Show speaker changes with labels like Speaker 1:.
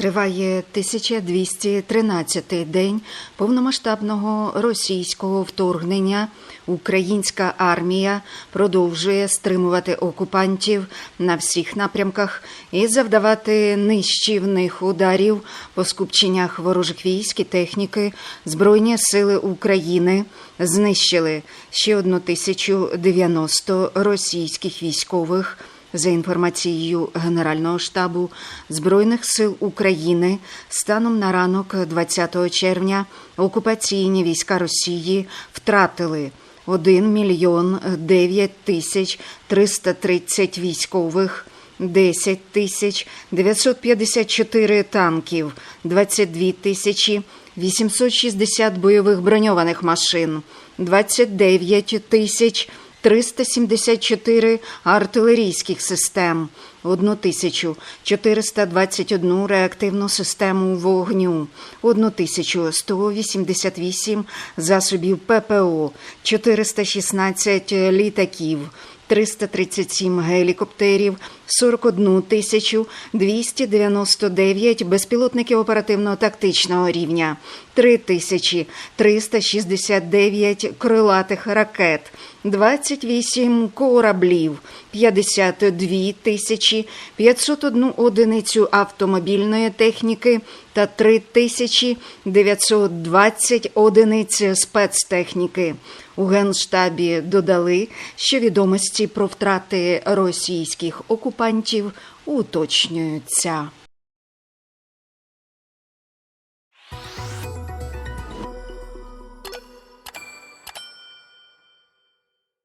Speaker 1: Триває 1213-й день повномасштабного російського вторгнення. Українська армія продовжує стримувати окупантів на всіх напрямках і завдавати нищівних ударів по скупченнях ворожих військ і техніки. Збройні сили України знищили ще 1090 російських військових. За інформацією Генерального штабу Збройних сил України, станом на ранок 20 червня окупаційні війська Росії втратили 1 мільйон 9 тисяч 330 військових, 10 тисяч 954 танків, 22 тисячі 860 бойових броньованих машин, 29 тисяч 374 артилерійських систем, 1421 реактивну систему вогню, 1188 засобів ППО, 416 літаків, 337 гелікоптерів, 41 тисячу 299 безпілотників оперативно-тактичного рівня, 3 тисячі 369 крилатих ракет, 28 кораблів, 52 тисячі 501 одиницю автомобільної техніки та 3 тисячі 920 одиниць спецтехніки. У Генштабі додали, що відомості про втрати російських окупантів уточнюються.